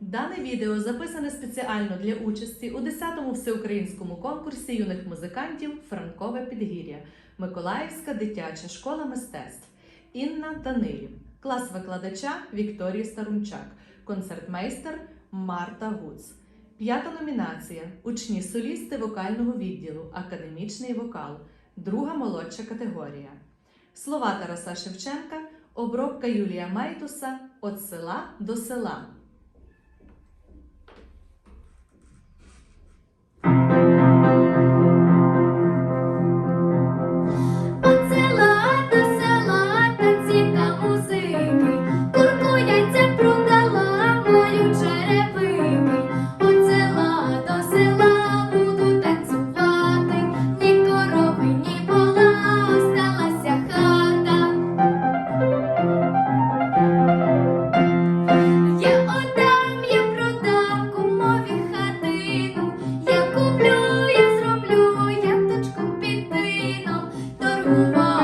Дане відео записане спеціально для участі у 10-му всеукраїнському конкурсі юних музикантів Франкове Підгір'я, Миколаївська дитяча школа мистецтв, Інна Данилів, клас викладача Вікторії Старунчак, концертмейстер Марта Гуц. П'ята номінація учні солісти вокального відділу, академічний вокал, друга молодша категорія. Слова Тараса Шевченка, обробка Юлія Майтуса «От села до села. Wow.